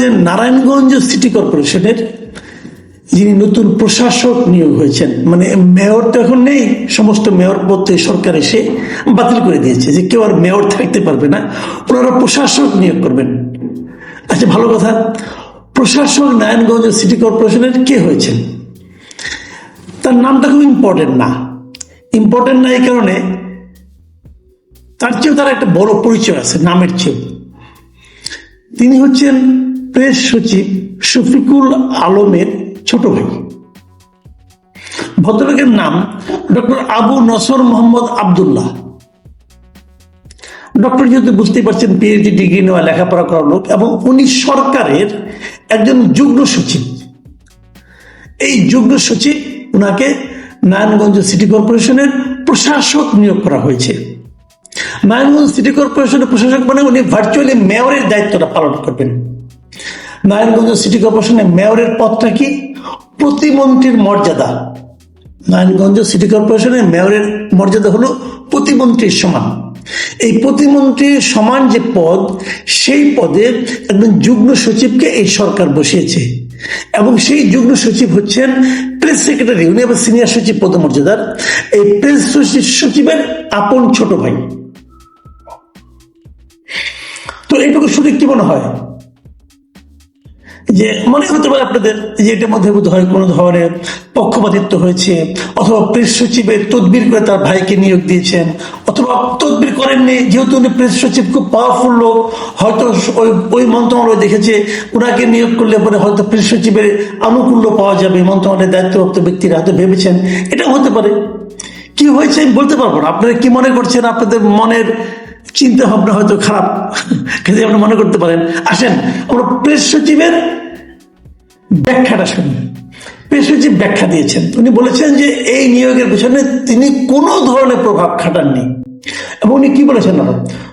যে নারায়ণগঞ্জ সিটি কর্পোরেশনের যিনি নতুন প্রশাসক নিয়োগ হয়েছেন মানে মেয়র তো এখন নেই, সমস্ত মেয়র পদ সরকার এসে বাতিল করে দিয়েছে যে কেউ আর মেয়র থাকতে পারবে না, ওনারা প্রশাসক নিয়োগ করবেন। আচ্ছা ভালো কথা, প্রশাসক নারায়ণগঞ্জ সিটি কর্পোরেশনের কে হয়েছেন? তার নামটা খুব ইম্পর্টেন্ট না। ইম্পর্টেন্ট না এই কারণে তার চেয়েও তার একটা বড় পরিচয় আছে, নামের চেয়েও। তিনি হচ্ছেন প্রেস সচিব শফিকুল আলমের ছোট ভাই। ভদ্রলোকের নাম ডক্টর আবু নসর মোহাম্মদ আবদুল্লাহ। ডক্টর যেহেতু বুঝতেই পারছেন পিএইচডি ডিগ্রি নেওয়া, লেখাপড়া করা লোক এবং উনি সরকারের একজন যুগ্ম সচিব। এই যুগ্ম সচিব ওনাকে নারায়ণগঞ্জ সিটি কর্পোরেশনের প্রশাসক নিয়োগ করা হয়েছে। নারায়ণগঞ্জ সিটি কর্পোরেশনের প্রশাসক মানে উনি ভার্চুয়ালি মেয়রের দায়িত্বটা পালন করবেন। নারায়ণগঞ্জ সিটি কর্পোরেশনের মেয়রের পদটা কি? প্রতিমন্ত্রীর মর্যাদা। নারায়ণগঞ্জ সিটি কর্পোরেশনের মেয়রের মর্যাদা হলো প্রতিমন্ত্রীর সমান। এই প্রতিমন্ত্রীর সমান যে পদ, সেই পদে একজন যুগ্ম সচিবকে এই সরকার বসিয়েছে। এবং সেই যুগ্ম সচিব হচ্ছেন প্রেস সেক্রেটারি, উনি আবার সিনিয়র সচিব পদমর্যাদার। এই প্রেস সচিব সচিবের আপন ছোট ভাই। তো এইটুকু শুনে কি মনে হয়? যে মনে হতে পারে আপনাদের যে এটার মধ্যে বোধ হয় কোনো ধরনের পক্ষপাতিত্ব হয়েছে, অথবা প্রেস সচিবের তদবির করে তার ভাইকে নিয়োগ দিয়েছেন, অথবা তদবির করেননি, যেহেতু উনি প্রেস সচিব, খুব পাওয়ারফুল লোক, হয়তো ওই ওই মন্ত্রণালয় দেখেছে ওনাকে নিয়োগ করলে পরে হয়তো প্রেস সচিবের আনুকূল্য পাওয়া যাবে, মন্ত্রণালয়ের দায়িত্বপ্রাপ্ত ব্যক্তিরা হয়তো ভেবেছেন এটাও হতে পারে। কি হয়েছে আমি বলতে পারব না, আপনারা কি মনে করছেন আপনাদের মনের চিন্তা ভাবনা হয়তো খারাপ, কিন্তু আপনি মনে করতে পারেন। আসেন, আমরা প্রেস সচিবের ব্যাখ্যাটা শুনি। প্রেস সচিব ব্যাখ্যা দিয়েছেন। উনি বলেছেন যে এই নিয়োগের পেছনে তিনি কোনো ধরনের প্রভাব খাটাননি। এবং উনি কি বলেছেন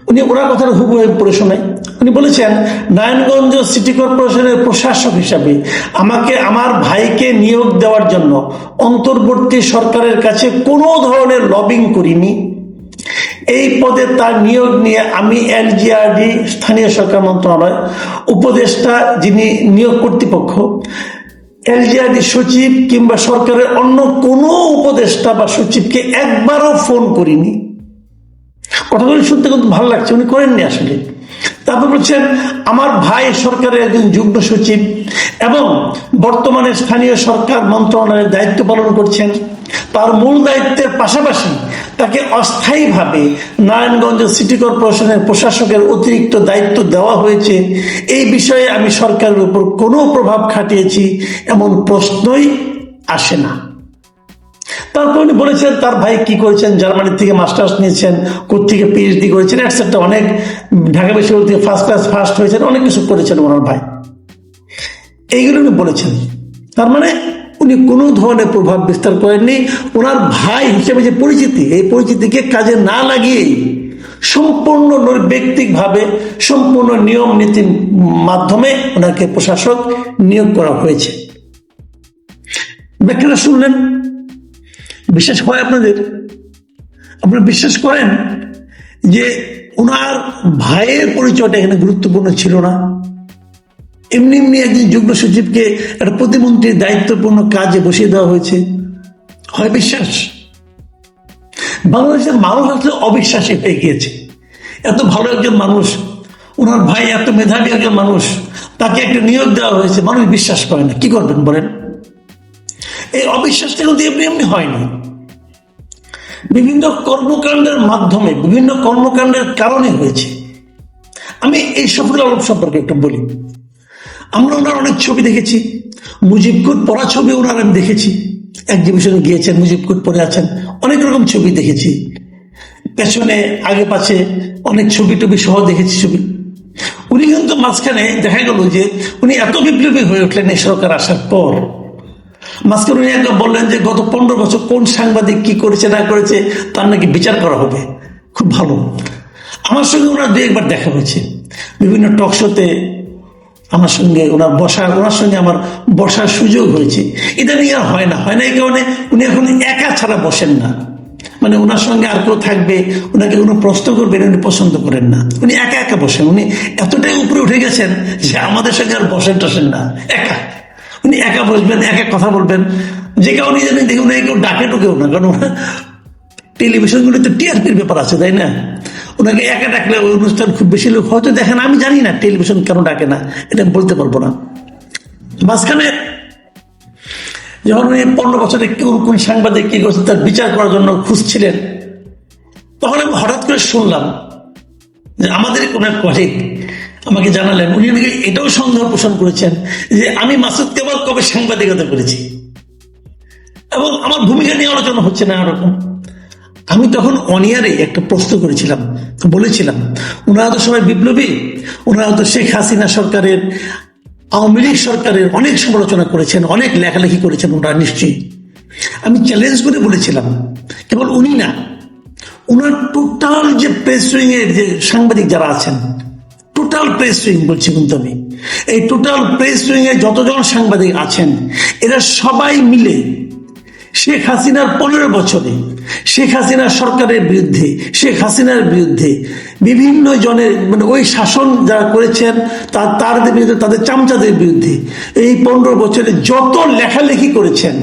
উনি ওনার কথাটা হুবহু পড়ে শোনাই উনি বলেছেন, নারায়ণগঞ্জ সিটি কর্পোরেশনের প্রশাসক হিসাবে আমাকে আমার ভাইকে নিয়োগ দেওয়ার জন্য অন্তর্বর্তী সরকারের কাছে কোনো ধরনের লবিং করিনি। এই পদে তার নিয়োগ নিয়ে আমি এলজিআরডি স্থানীয় সরকার মন্ত্রণালয়, উপদেষ্টা যিনি নিয়োগ কর্তৃপক্ষ এলজিআরডি সচিব কিংবা সরকারের অন্য কোনো উপদেষ্টা বা সচিবকে একবারও ফোন করিনি। কথাগুলি শুনতে কিন্তু ভালো লাগছে, উনি করেননি আসলে। তারপর বলছেন, আমার ভাই সরকারের একজন যুগ্ম সচিব এবং বর্তমানে স্থানীয় সরকার মন্ত্রণালয়ের দায়িত্ব পালন করছেন। তার মূল দায়িত্বের পাশাপাশি তাকে অস্থায়ীভাবে নারায়ণগঞ্জ সিটি কর্পোরেশনের প্রশাসকের অতিরিক্ত দায়িত্ব দেওয়া হয়েছে। এই বিষয়ে আমি সরকারের উপর কোনো প্রভাব খাটিয়েছি, এমন প্রশ্নই আসে না। তারপর উনি বলেছেন, তার ভাই কি করেছেন? জার্মানি থেকে মাস্টার্স নিয়েছেন কোথেকে পিএইচডি করেছেন একসাথে অনেক ঢাকা বিশ্ববিদ্যালয় থেকে ফার্স্ট ক্লাস ফার্স্ট হয়েছেন, অনেক কিছু করেছেন ওনার ভাই। এইগুলো উনি বলেছেন। তার মানে উনি কোনো ধরনের প্রভাব বিস্তার করেননি। ওনার ভাই হিসেবে যে পরিচিতি, এই পরিচিতিকে কাজে না লাগিয়েই সম্পূর্ণ ব্যক্তিকভাবে সম্পূর্ণ নিয়ম নীতির মাধ্যমে ওনাকে প্রশাসক নিয়োগ করা হয়েছে। ব্যাখ্যাটা শুনলেন? বিশ্বাস হয় আপনাদের? আপনারা বিশ্বাস করেন যে ওনার ভাইয়ের পরিচয়টা এখানে গুরুত্বপূর্ণ ছিল না? এমনি এমনি একজন যুগ্ম সচিবকে একটা প্রতিমন্ত্রীর দায়িত্বপূর্ণ কাজে বসিয়ে দেওয়া হয়েছে। হয় বিশ্বাস? বাংলাদেশের মানুষ আসলে অবিশ্বাসী হয়ে গিয়েছে। এত ভালো একজন মানুষ, ওনার ভাই এত মেধাবী একজন মানুষ, তাকে একটা নিয়োগ দেওয়া হয়েছে, মানুষ বিশ্বাস করে না। কি করবেন বলেন? এই অবিশ্বাসটা কিন্তু এমনি এমনি হয়নি বিভিন্ন কর্মকাণ্ডের মাধ্যমে, বিভিন্ন কর্মকাণ্ডের কারণে হয়েছে। আমি এই সফল আলম সম্পর্কে একটু বলি। আমরা ওনার অনেক ছবি দেখেছি। মুজিবকুট পড়া ছবি ওনার আমি দেখেছি। এক্সিবিশনে গিয়েছেন মুজিবকুট পরে আছেন। অনেক রকম ছবি দেখেছি। পেছনে, আগে পাশে অনেক ছবি টবি সহ দেখেছি ছবি। উনি কিন্তু মাঝখানে দেখা গেল যে উনি এত বিপ্লবী হয়ে উঠলেন এই সরকার আসার পর। মাঝখানে উনি একবার বললেন যে গত পনেরো বছর কোন সাংবাদিক কি করেছে, না করেছে, তার নাকি বিচার করা হবে। খুব ভালো। আমার সঙ্গে ওনার দু একবার দেখা হয়েছে। বিভিন্ন টক শোতে আমার সঙ্গে, ওনার বসার, ওনার সঙ্গে আমার বসার সুযোগ হয়েছে। ইদানিং আর হয় না হয় না এই কারণে উনি এখন একা ছাড়া বসেন না। মানে ওনার সঙ্গে আর কেউ থাকবে, ওনাকে কোনো প্রশ্ন করবেন, উনি পছন্দ করেন না। উনি একা একা বসেন, উনি এতটাই উপরে উঠে গেছেন যে আমাদের সঙ্গে আর বসেন টসেন না, একা। উনি একা বসবেন, একা কথা বলবেন, যে উনি জানেন, দেখুন কেউ ডাকে ঢুকেও না, কারণ টেলিভিশনগুলো তো টিআরপির ব্যাপার আছে, তাই না? ওনাকে একা ডাকলে ওই অনুষ্ঠান খুব বেশি লোক হয়তো দেখেন আমি জানি না টেলিভিশন কেন ডাকে না, এটা বলতে পারব না। মাঝখানে যখন উনি পনেরো বছরে কেউ কোন সাংবাদিক কি করছে তার বিচার করার জন্য খুঁজছিলেন, তখন আমি হঠাৎ করে শুনলাম যে আমাদের কোন এক কলিগ আমাকে জানালেন, উনি নাকি এটাও সন্দেহ পোষণ করেছেন যে আমি মাসুদ কেবল কবে সাংবাদিকতা করেছি। এবং আমার ভূমিকা নিয়ে আলোচনা হচ্ছে না এরকম। আমি তখন অনিয়ারে একটা প্রশ্ন করেছিলাম, বলেছিলাম, ওনারা তো সবাই বিপ্লবী, ওনারা তো শেখ হাসিনা সরকারের, আওয়ামী লীগ সরকারের অনেক সমালোচনা করেছেন, অনেক লেখালেখি করেছেন ওনারা নিশ্চয়ই। আমি চ্যালেঞ্জ করে বলেছিলাম, কেবল উনি না, ওনার টোটাল যে প্রেস উইং এর যে সাংবাদিক যারা আছেন টোটাল প্রেস উইং বলছি কিন্তু আমি, এই টোটাল প্রেস উইং এ যতজন সাংবাদিক আছেন, এরা সবাই মিলে শেখ হাসিনার পনেরো বছরে শেখ হাসিনা সরকারের বিরুদ্ধে, শেখ হাসিনার বিরুদ্ধে বিভিন্ন জনের মানে ওই শাসন যারা করেছেন তার তাদের বিরুদ্ধে, তাদের চামচাদের বিরুদ্ধে এই পনেরো বছরে যত লেখালেখি করেছেন,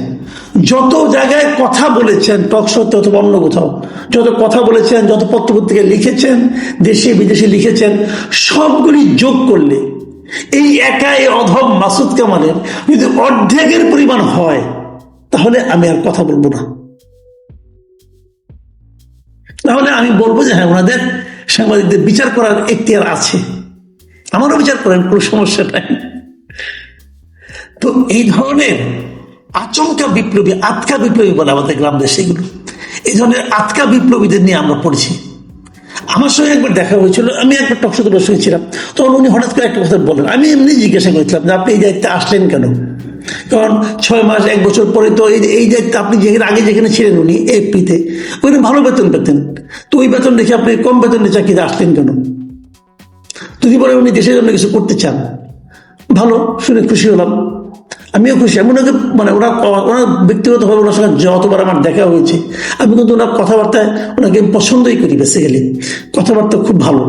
যত জায়গায় কথা বলেছেন টকশোতে অথবা অন্য কোথাও, যত কথা বলেছেন, যত পত্রপত্রিকায় লিখেছেন, দেশে বিদেশে লিখেছেন, সবগুলি যোগ করলে এই একাই অধম মাসুদ কামালের যদি অর্ধেকের পরিমাণ হয়, তাহলে আমি আর কথা বলব না। তাহলে আমি বলব যে হ্যাঁ ওনাদের সাংবাদিকদের বিচার করার এখতিয়ার আছে। আমারও বিচার করেন, কোনো সমস্যা নাই। তো এই ধরনের আচমকা বিপ্লবী, আতকা বিপ্লবী বলে আমাদের গ্রাম দেশে এগুলো। এই ধরনের আতকা বিপ্লবীদের নিয়ে আমরা পড়েছি। আমার সঙ্গে একবার দেখা হয়েছিল, আমি একবার টকশোতে বসে হয়েছিলাম তখন উনি হঠাৎ করে একটা কথা বললেন আমি এমনি জিজ্ঞাসা করেছিলাম যে, আপনি এই দায়িত্বে আসলেন কেন? কারণ ছয় মাস, এক বছর পরে তো এই এই দায়িত্ব আপনি যেখানে আগে যেখানে ছিলেন উনি এপিতে ওখানে ভালো বেতন পেতেন। তো ওই বেতন দেখে আপনি কম বেতনের চাকরিতে আসলেন কেন? যদি বলে উনি দেশের জন্য কিছু করতে চান, ভালো, শুনে খুশি হলাম। আমিও খুশি, আমি ওনাকে মানে ওনার ওনার ব্যক্তিগতভাবে ওনার সঙ্গে যতবার আমার দেখা হয়েছে, আমি কিন্তু ওনার কথাবার্তায় ওনাকে পছন্দই করি বেসিক্যালি কথাবার্তা খুব ভালো।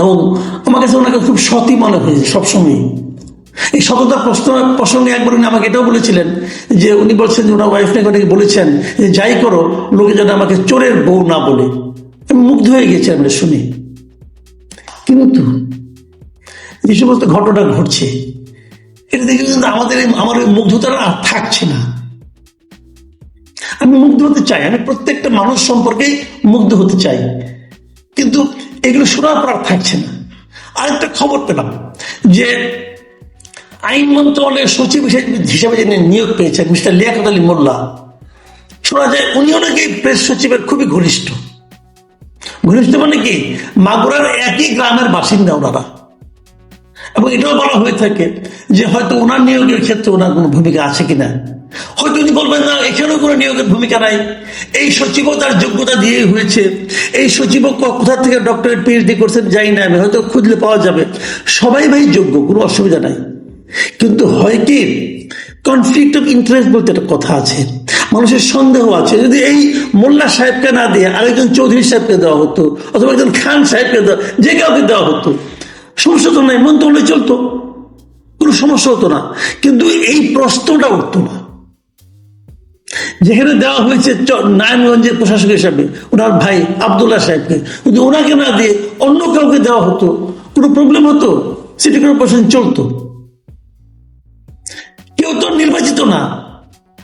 এবং আমার কাছে ওনাকে খুব সতী মনে হয়েছে সবসময় এই সততা প্রশ্ন, প্রসঙ্গে একবার উনি আমাকে এটাও বলেছিলেন যে উনি বলছেন যে ওনার ওয়াইফ নাকি অনেকে বলেছেন যে যাই করো, লোকে যেন আমাকে চোরের বউ না বলে। মুগ্ধ হয়ে গেছে আমরা শুনে। কিন্তু যে সমস্ত ঘটনা ঘটছে। এটা দেখে কিন্তু আমাদের আমার ওই মুগ্ধতার আর থাকছে না। আমি মুগ্ধ হতে চাই, আমি প্রত্যেকটা মানুষ সম্পর্কেই মুগ্ধ হতে চাই। কিন্তু এগুলো শোনার পর আর থাকছে না। আরেকটা খবর পেলাম যে আইন মন্ত্রণালয়ের সচিব হিসেবে যিনি নিয়োগ পেয়েছেন, মিস্টার লিয়াকত আলী মোল্লা, শোনা যায় উনিও নাকি প্রেস সচিবের খুবই ঘনিষ্ঠ। ঘনিষ্ঠ মানে কি? মাগুরার একই গ্রামের বাসিন্দা ওনারা। এবং এটাও বলা হয়ে থাকে যে হয়তো ওনার নিয়োগের ক্ষেত্রে ওনার কোনো ভূমিকা আছে কিনা। হয়তো উনি বলবেন, না, এখানেও কোনো নিয়োগের ভূমিকা নাই। এই সচিবও তার যোগ্যতা দিয়ে হয়েছে। এই সচিবও কোথা থেকে ডক্টরেট পিএইচডি করছেন যাই না, আমি হয়তো খুঁজলে পাওয়া যাবে। সবাই ভাই যোগ্য, কোনো অসুবিধা নাই। কিন্তু হয় কি? কনফ্লিক্ট অফ ইন্টারেস্ট বলতে একটা কথা আছে। মানুষের সন্দেহ আছে। যদি এই মোল্লা সাহেবকে না দিয়ে আরেকজন চৌধুরী সাহেবকে দেওয়া হতো, অথবা একজন খান সাহেবকে দেওয়া, যে কাউকে দেওয়া হতো, সমস্যা তো নাই মন্ত্রণালয় চলতো। কোনো সমস্যা হতো না। কিন্তু এই প্রশ্নটা উঠতো না। যেখানে দেওয়া হয়েছে নারায়ণগঞ্জের প্রশাসক হিসাবে, ওনার ভাই আবদুল্লাহ সাহেবকে। যদি ওনাকে না দিয়ে অন্য কাউকে দেওয়া হতো, কোনো প্রবলেম হতো? সিটি কর্পোরেশন চলতো। কেউ নির্বাচিত না।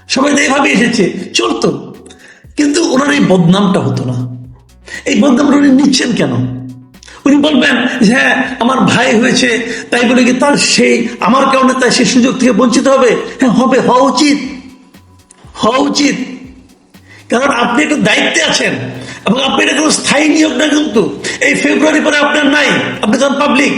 সবাই তো এইভাবে এসেছে। চলতো কিন্তু ওনার এই বদনামটা হতো না। এই বদনামটা উনি নিচ্ছেন কেন? উনি বলবেন যে হ্যাঁ আমার ভাই হয়েছে, তাই বলে কি তার সেই, আমার কারণে তাই সেই সুযোগ থেকে বঞ্চিত হবে? হ্যাঁ হবে, হওয়া উচিত। হওয়া উচিত। কারণ আপনি একটু দায়িত্বে আছেন এবং আপনি এটা কোনো স্থায়ী নিয়োগ না কিন্তু। এই ফেব্রুয়ারি পরে আপনার নাই, আপনি যখন পাবলিক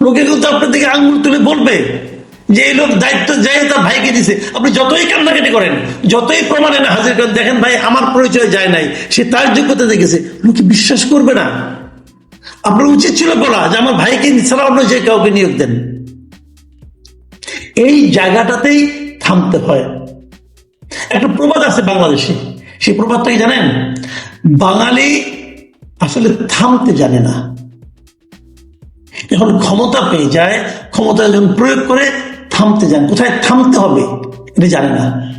লোকে কিন্তু আপনার দিকে আঙুল তুলে বলবে। যে লোক দায়িত্ব যায়, তার ভাইকে দিছে। আপনি যতই কান্নাকাটি করেন, যতই প্রমাণে না হাজির করেন, দেখেন ভাই, আমার পরিচয় যায় নাই, সে তার যোগ্যতা দেখেছে। লোকে বিশ্বাস করবে না। আপনার উচিত ছিল বলা যে, আমার ভাইকে ছাড়া অন্য যে কাউকে নিয়োগ দেন। এই জায়গাটাতেই থামতে হয়। একটা প্রবাদ আছে বাংলাদেশে। সেই প্রবাদটা কি জানেন? বাঙালি আসলে থামতে জানে না। যখন ক্ষমতা পেয়ে যায়, ক্ষমতা যখন প্রয়োগ করে থামতে জানে কোথায় থামতে হবে এটা জানে না।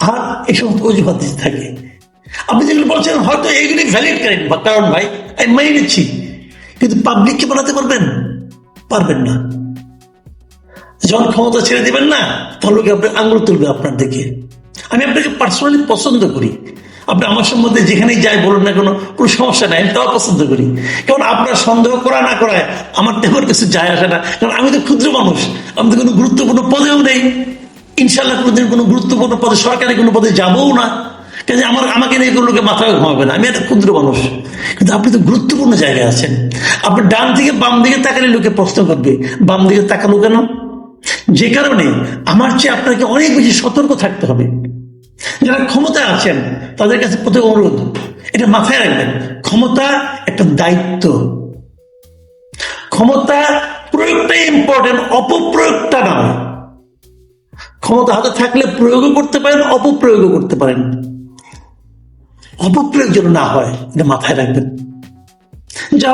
আর এই সমস্ত অজুহাত থাকে। আপনি যেগুলো বলছেন, হয়তো এইগুলি ভ্যালিড করেন কারণ ভাই, আমি মেনে নিচ্ছি। কিন্তু পাবলিককে বানাতে পারবেন? পারবেন না। যখন ক্ষমতা ছেড়ে দিবেন না, তখন লোকে আপনার আঙুল তুলবে আপনার দিকে। আমি আপনাকে পার্সোনালি পছন্দ করি। আপনি আমার সম্বন্ধে যেখানেই যাই বলুন না কোনো কোনো সমস্যা নাই, আমি তাও পছন্দ করি। কারণ আপনার সন্দেহ করা না করায় আমার তেমন কিছু যায় আসে না। কারণ আমি তো ক্ষুদ্র মানুষ, আমি তো কোনো গুরুত্বপূর্ণ পদেও নেই। ইনশাল্লাহ কোনোদিন কোনো গুরুত্বপূর্ণ পদে, সরকারি কোনো পদে যাবও না। কাজে আমার, আমাকে নিয়ে কোনো লোকে মাথায় ঘুমাবে না। আমি একটা ক্ষুদ্র মানুষ। কিন্তু আপনি তো গুরুত্বপূর্ণ জায়গায় আছেন। আপনি ডান থেকে বাম দিকে তাকালে লোকে প্রশ্ন করবে, বাম দিকে তাকালো কেন? যে কারণে আমার চেয়ে আপনাকে অনেক বেশি সতর্ক থাকতে হবে। যারা ক্ষমতায় আছেন, তাদের কাছে প্রতি অনুরোধ, এটা মাথায় রাখবেন, ক্ষমতা একটা দায়িত্ব। ক্ষমতা প্রয়োগটাই ইম্পর্টেন্ট অপপ্রয়োগটা নয়। ক্ষমতা হাতে থাকলে প্রয়োগও করতে পারেন, অপপ্রয়োগও করতে পারেন। অপপ্রয়োগ যেন না হয়, এটা মাথায় রাখবেন। যা